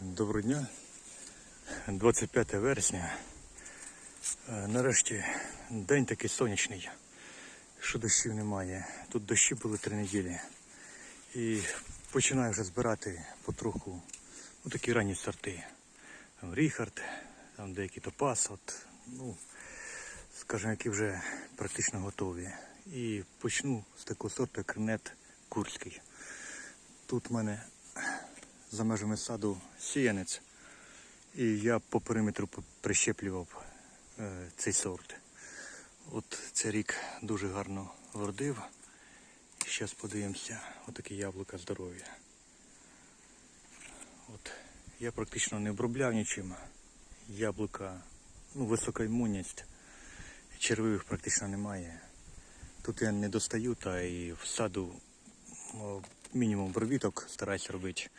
Доброго дня. 25 вересня. Е, Нарешті день такий сонячний, що дощів немає. Тут дощі були три неділі. І починаю вже збирати потроху ну, такі ранні сорти. Там Ріхард, там деякі топас, от, ну, скажімо, які вже практично готові. І почну з такого сорту, як Ренет Курський. Тут в мене за межами саду сіянець. І я по периметру прищеплював е, цей сорт. От цей рік дуже гарно вродив. Зараз подивимося, отакі яблука здорові. От. Я практично не обробляв нічим. Яблука, ну, висока імунність. Червивих практично немає. Тут я не достаю, та і в саду о, мінімум обробіток стараюсь робити.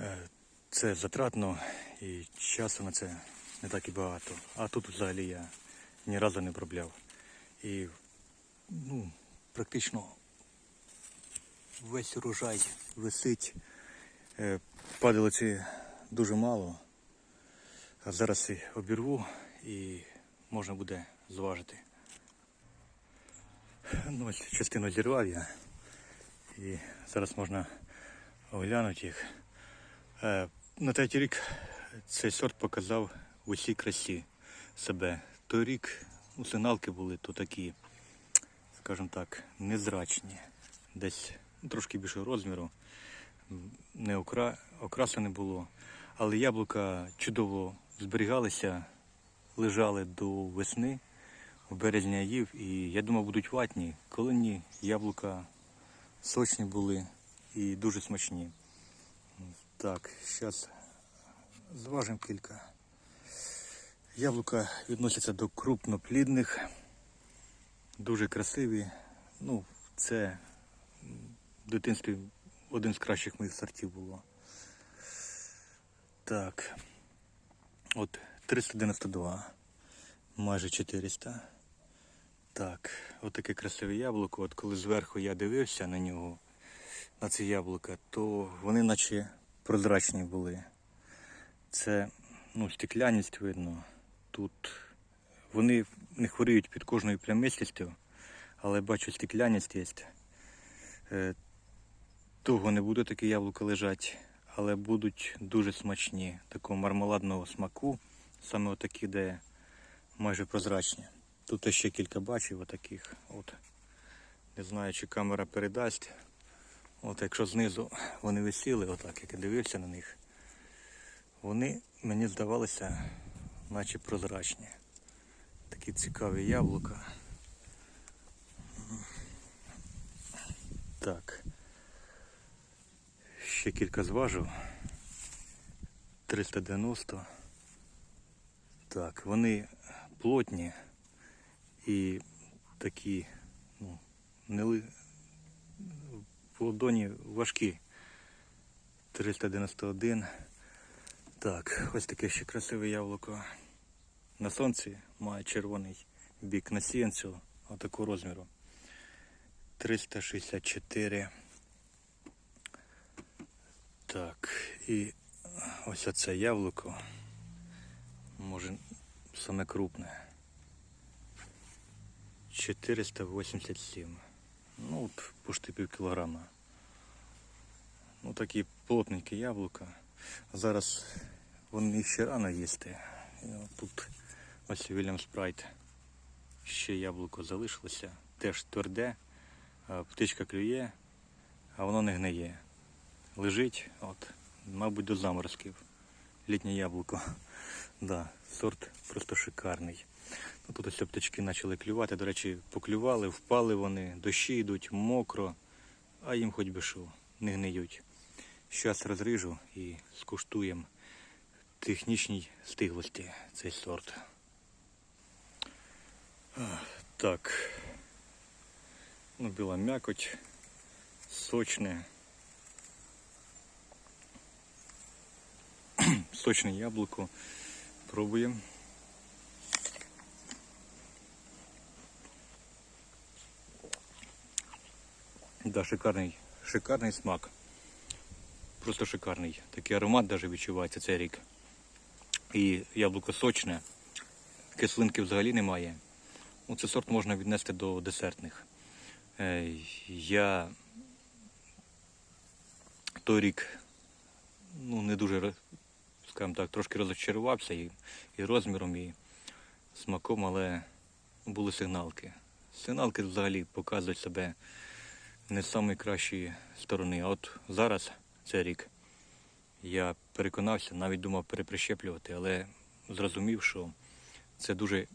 Е, Це затратно і часу на це не так і багато. А тут взагалі я ні разу не обробляв. І ну, практично весь урожай висить. Е, Падалиці дуже мало. А зараз і обірву і можна буде зважити. Ну, ось частину зірвав я. І зараз можна оглянути їх. Е, На третій рік цей сорт показав в усій красі себе. Той рік сигналки були то такі, скажімо так, незрачні. Десь трошки більшого розміру. Не окра... окрасу не було. Але яблука чудово зберігалися, лежали до весни. В березні їв і я думав, будуть ватні. Коли ні, яблука сочні були і дуже смачні. Так, зараз зважимо кілька. Яблука відносяться до крупноплідних, дуже красиві. Ну, це в дитинстві один з кращих моїх сортів було. Так. От 392, майже 400. Так, от таке красиве яблуко. От коли зверху я дивився на нього, на ці яблука, то вони наче прозрачні були. Це ну, стекляність видно. Тут вони не хворіють під кожною плямистістю, але бачу стекляність є. Е, Довго не буде таке яблука лежати, але будуть дуже смачні, такого мармеладного смаку, саме отакі, де майже прозрачні. Тут ще кілька бачив отаких. От. Не знаю, чи камера передасть. От якщо знизу вони висіли, отак, як я дивився на них, вони мені здавалися, наче прозрачні. Такі цікаві яблука. Так. Ще кілька зважив. 390. Так, вони плотні і такі, ну, не ли... в важкі. 391. Так, ось таке ще красиве яблуко. На сонці має червоний бік на сіянцю, отакого розміру. 364. Так, і ось оце яблуко. Може саме крупне. 487. Ну, от почти пів кілограма. Ну, такі плотненькі яблука. Зараз вони ще рано їсти. Тут ось Вільям Спрайт. Ще яблуко залишилося. Теж тверде. Птичка клює, а воно не гниє. Лежить, от, мабуть, до заморозків. Літнє яблуко. Да, сорт просто шикарний. Тут ось птички почали клювати. До речі, поклювали, впали вони, дощі йдуть, мокро, а їм хоч би що, не гниють. Зараз розріжу і скуштуємо технічній стиглості цей сорт. Так. Ну, біла м'якоть, сочне. Сочне яблуко. Пробуємо. Да, шикарний, шикарний смак. просто шикарний. Такий аромат навіть відчувається цей рік. І яблуко сочне, кислинки взагалі немає. Ну, цей сорт можна віднести до десертних. Я той рік ну, не дуже, скажімо так, трошки розчарувався і, і розміром, і смаком, але були сигналки. Сигналки взагалі показують себе не з найкращої сторони. А от зараз, цей рік, я переконався, навіть думав переприщеплювати, але зрозумів, що це дуже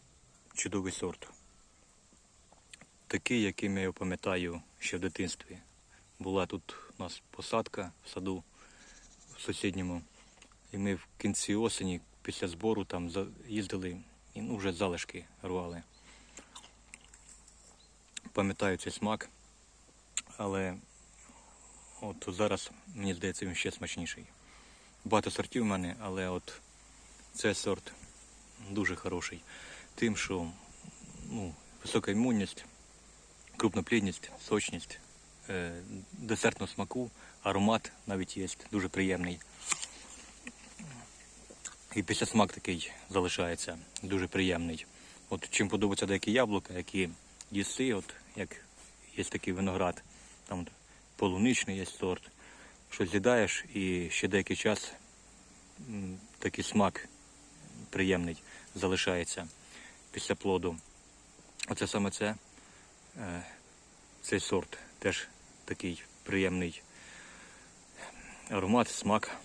чудовий сорт. Такий, яким я його пам'ятаю ще в дитинстві. Була тут у нас посадка в саду в сусідньому. І ми в кінці осені після збору там їздили і ну, вже залишки рвали. Пам'ятаю цей смак, але от зараз, мені здається, він ще смачніший. Багато сортів в мене, але от цей сорт дуже хороший. Тим, що ну, висока імунність, крупноплідність, сочність, е, десертного смаку, аромат навіть є, дуже приємний. І після смак такий залишається, дуже приємний. От чим подобаються деякі яблука, які їси, от як є такий виноград, там полуничний є сорт, що з'їдаєш і ще деякий час такий смак приємний залишається після плоду. Оце саме це, е, цей сорт теж такий приємний аромат, смак.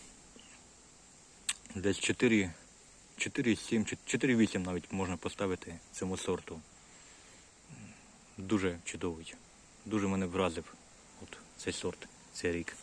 Десь 4, 4,7, 4,8 навіть можна поставити цьому сорту. Дуже чудовий. Дуже мене вразив цей сорт, цей рік.